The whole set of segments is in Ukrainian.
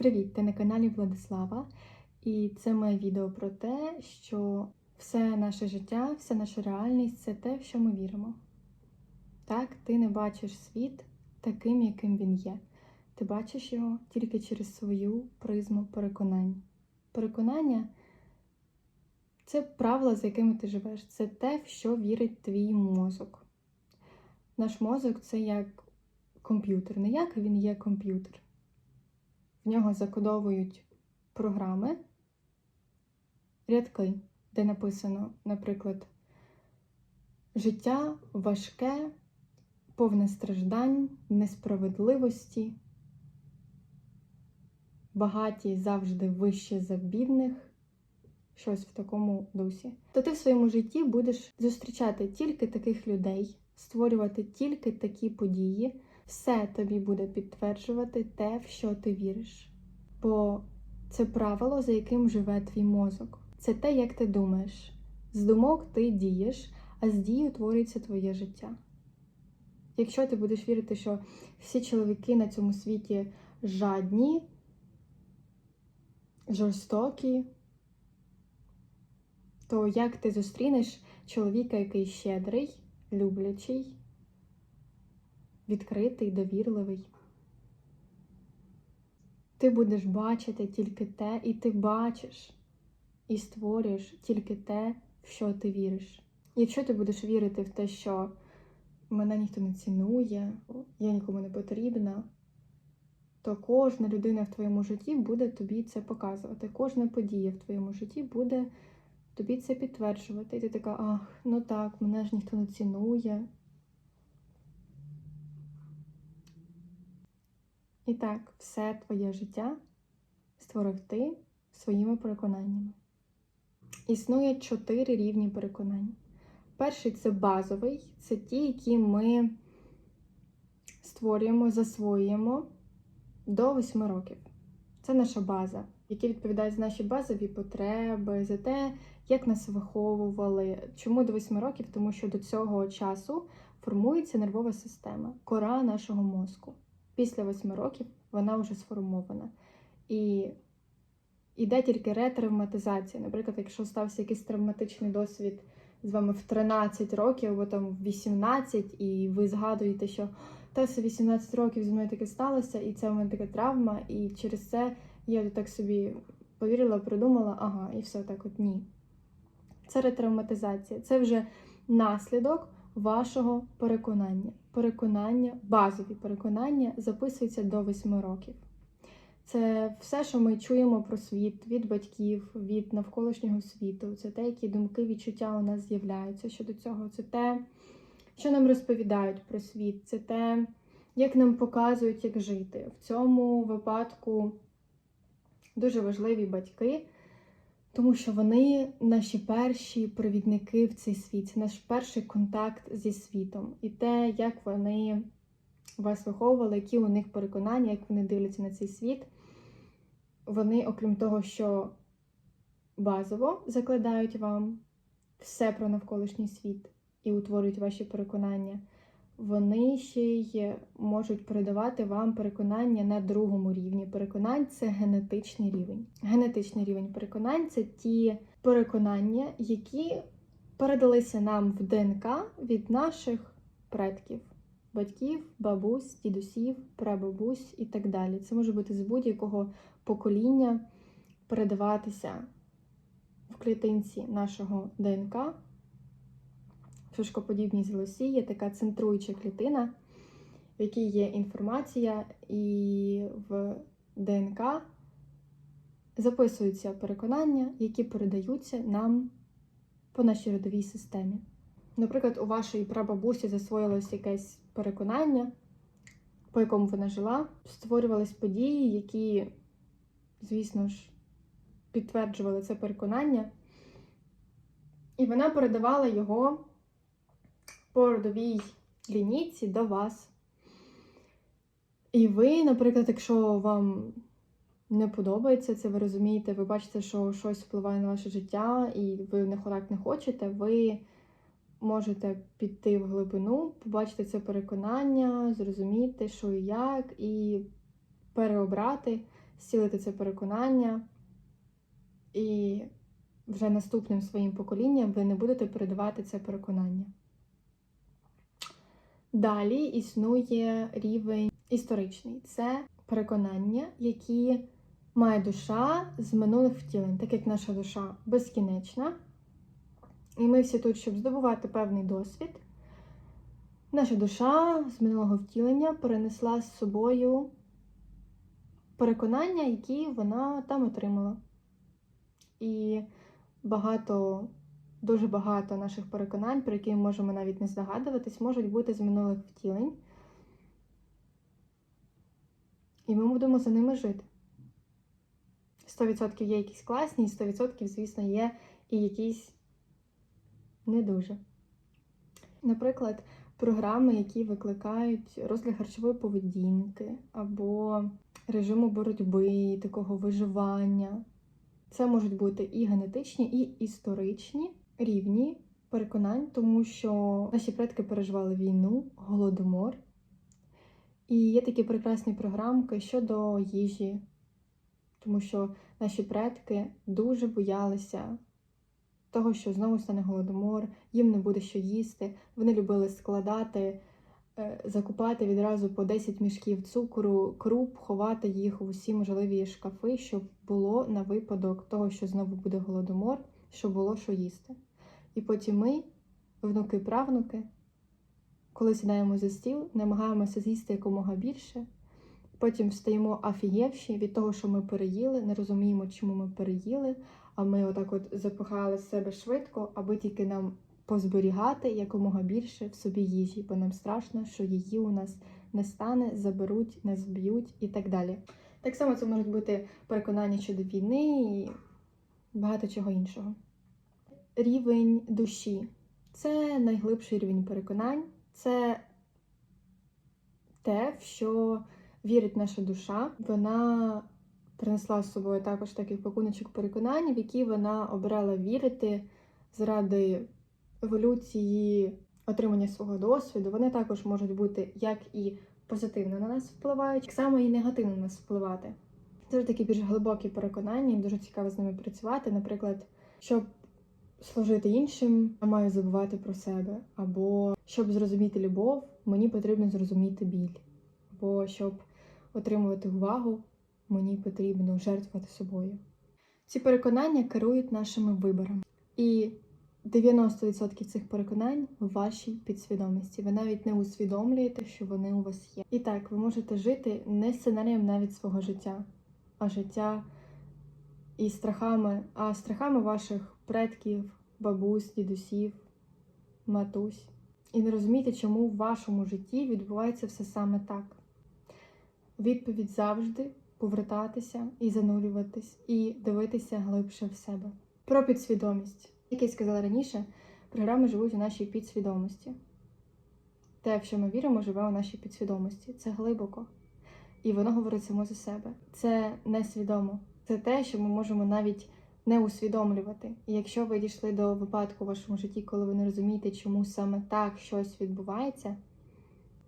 Привіт! Ти на каналі Владислава, і це моє відео про те, що все наше життя, вся наша реальність це те, в що ми віримо. Так, ти не бачиш світ таким, яким він є. Ти бачиш його тільки через свою призму переконань. Переконання це правила, за якими ти живеш, це те, в що вірить твій мозок. Наш мозок це як комп'ютер. Не як він є комп'ютер. В нього закодовують програми, рядки, де написано, наприклад, життя важке, повне страждань, несправедливості, багаті завжди вище за бідних, щось в такому дусі. То ти в своєму житті будеш зустрічати тільки таких людей, створювати тільки такі події все тобі буде підтверджувати те, в що ти віриш. Бо це правило, за яким живе твій мозок. Це те, як ти думаєш. З думок ти дієш, а з дій утворюється твоє життя. Якщо ти будеш вірити, що всі чоловіки на цьому світі жадні, жорстокі, то як ти зустрінеш чоловіка, який щедрий, люблячий, відкритий, довірливий. Ти будеш бачити тільки те, і ти бачиш, і створюєш тільки те, в що ти віриш. Якщо ти будеш вірити в те, що мене ніхто не цінує, я нікому не потрібна, то кожна людина в твоєму житті буде тобі це показувати. Кожна подія в твоєму житті буде тобі це підтверджувати. І ти така, ах, ну так, мене ж ніхто не цінує. І так, все твоє життя створив ти своїми переконаннями. Існує чотири рівні переконань. Перший це базовий, це ті, які ми створюємо, засвоюємо до 8 років. Це наша база, які відповідають за наші базові потреби, за те, як нас виховували. Чому до 8 років? Тому що до цього часу формується нервова система, кора нашого мозку після восьми років вона вже сформована. І йде тільки ретравматизація. Наприклад, якщо стався якийсь травматичний досвід з вами в 13 років або там в 18, і ви згадуєте, що та це 18 років зі мною таке сталося, і це в мене така травма, і через це я так собі повірила, придумала, ага, і все так от ні. Це ретравматизація, це вже наслідок вашого переконання. Переконання, базові переконання записуються до 8 років. Це все, що ми чуємо про світ від батьків, від навколишнього світу. Це те, які думки, відчуття у нас з'являються щодо цього. Це те, що нам розповідають про світ, це те, як нам показують, як жити. В цьому випадку дуже важливі батьки. Тому що вони наші перші провідники в цей світ, наш перший контакт зі світом. І те, як вони вас виховували, які у них переконання, як вони дивляться на цей світ, вони, окрім того, що базово закладають вам все про навколишній світ і утворюють ваші переконання вони ще й можуть передавати вам переконання на другому рівні. Переконань це генетичний рівень. Генетичний рівень переконань це ті переконання, які передалися нам в ДНК від наших предків. Батьків, бабусь, дідусів, прабабусь і так далі. Це може бути з будь-якого покоління передаватися в клітинці нашого ДНК шишкоподібній залосі є така центруюча клітина, в якій є інформація, і в ДНК записуються переконання, які передаються нам по нашій родовій системі. Наприклад, у вашої прабабусі засвоїлось якесь переконання, по якому вона жила, створювались події, які, звісно ж, підтверджували це переконання, і вона передавала його по родовій лінійці до вас. І ви, наприклад, якщо вам не подобається це, ви розумієте, ви бачите, що щось впливає на ваше життя, і ви не так не хочете, ви можете піти в глибину, побачити це переконання, зрозуміти, що і як, і переобрати зцілити це переконання, і вже наступним своїм поколінням ви не будете передавати це переконання. Далі існує рівень історичний. Це переконання, які має душа з минулих втілень, так як наша душа безкінечна. І ми всі тут, щоб здобувати певний досвід. Наша душа з минулого втілення перенесла з собою переконання, які вона там отримала. І багато, дуже багато наших переконань, про які ми можемо навіть не здогадуватись, можуть бути з минулих втілень. І ми будемо за ними жити. 100% є якісь класні, і 100%, звісно, є і якісь не дуже. Наприклад, програми, які викликають розлад харчової поведінки або режиму боротьби, такого виживання. Це можуть бути і генетичні, і історичні рівні переконань, тому що наші предки переживали війну, голодомор. І є такі прекрасні програмки щодо їжі, тому що наші предки дуже боялися того, що знову стане голодомор, їм не буде що їсти. Вони любили складати, е, закупати відразу по 10 мішків цукру, круп, ховати їх у всі можливі шкафи, щоб було на випадок того, що знову буде голодомор, щоб було що їсти. І потім ми, внуки-правнуки, коли сідаємо за стіл, намагаємося з'їсти якомога більше. Потім встаємо афієвші від того, що ми переїли, не розуміємо, чому ми переїли, а ми отак от запихали себе швидко, аби тільки нам позберігати якомога більше в собі їжі, бо нам страшно, що її у нас не стане, заберуть, не зб'ють і так далі. Так само це можуть бути переконання щодо війни і багато чого іншого. Рівень душі це найглибший рівень переконань, це те, в що вірить наша душа. Вона принесла з собою також такий пакуночок переконань, в які вона обрала вірити заради еволюції, отримання свого досвіду. Вони також можуть бути як і позитивно на нас впливають, так само і негативно на нас впливати. Це такі більш глибокі переконання, і дуже цікаво з ними працювати. Наприклад, щоб служити іншим, я маю забувати про себе. Або щоб зрозуміти любов, мені потрібно зрозуміти біль. Або щоб отримувати увагу, мені потрібно жертвувати собою. Ці переконання керують нашими виборами. І 90% цих переконань в вашій підсвідомості. Ви навіть не усвідомлюєте, що вони у вас є. І так, ви можете жити не сценарієм навіть свого життя, а життя і страхами, а страхами ваших предків, бабусь, дідусів, матусь. І не розумієте, чому в вашому житті відбувається все саме так. Відповідь завжди повертатися і занурюватись, і дивитися глибше в себе. Про підсвідомість. Як я сказала раніше, програми живуть у нашій підсвідомості. Те, в що ми віримо, живе у нашій підсвідомості. Це глибоко. І воно говорить само за себе. Це несвідомо. Це те, що ми можемо навіть не усвідомлювати. І якщо ви дійшли до випадку в вашому житті, коли ви не розумієте, чому саме так щось відбувається,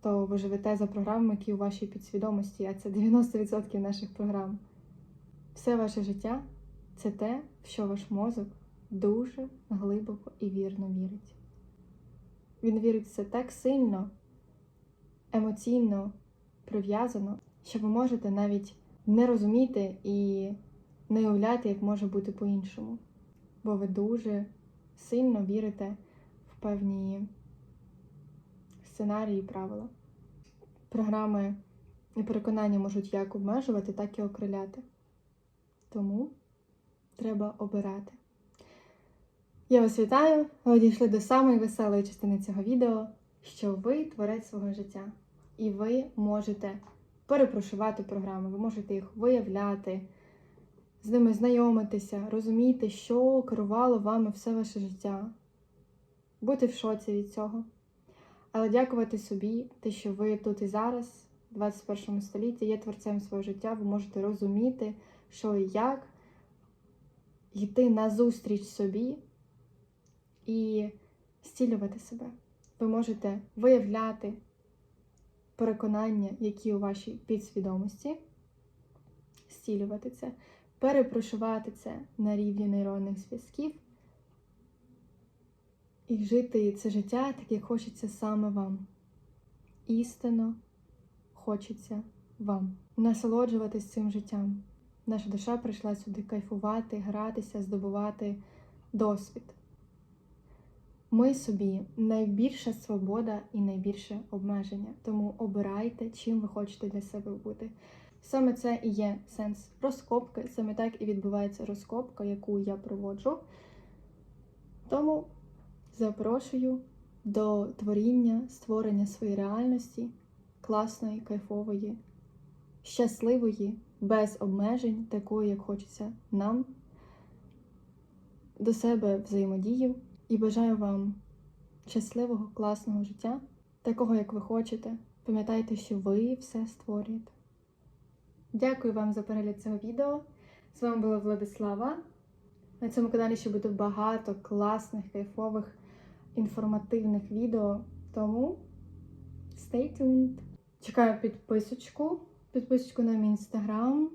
то ви живете за програмами, які у вашій підсвідомості, а це 90% наших програм. Все ваше життя це те, в що ваш мозок дуже глибоко і вірно вірить. Він вірить в це так сильно, емоційно прив'язано, що ви можете навіть не розуміти і не уявляти, як може бути по-іншому. Бо ви дуже сильно вірите в певні сценарії і правила. Програми і переконання можуть як обмежувати, так і окриляти. Тому треба обирати. Я вас вітаю! Ви дійшли до самої веселої частини цього відео, що ви творець свого життя, і ви можете перепрошувати програми, ви можете їх виявляти, з ними знайомитися, розуміти, що керувало вами все ваше життя, бути в шоці від цього. Але дякувати собі, те, що ви тут і зараз, в 21 столітті, є творцем свого життя, ви можете розуміти, що і як, йти назустріч собі і зцілювати себе. Ви можете виявляти переконання, які у вашій підсвідомості, втілювати це, перепрошувати це на рівні нейронних зв'язків і жити це життя так, як хочеться саме вам. Істинно хочеться вам. Насолоджуватись цим життям. Наша душа прийшла сюди кайфувати, гратися, здобувати досвід. Ми собі найбільша свобода і найбільше обмеження. Тому обирайте, чим ви хочете для себе бути. Саме це і є сенс розкопки, саме так і відбувається розкопка, яку я проводжу. Тому запрошую до творіння, створення своєї реальності, класної, кайфової, щасливої, без обмежень, такої, як хочеться нам, до себе взаємодію і бажаю вам щасливого, класного життя, такого, як ви хочете. Пам'ятайте, що ви все створюєте. Дякую вам за перегляд цього відео. З вами була Владислава. На цьому каналі ще буде багато класних, кайфових, інформативних відео. Тому stay tuned! Чекаю підписочку, підписочку на мій інстаграм,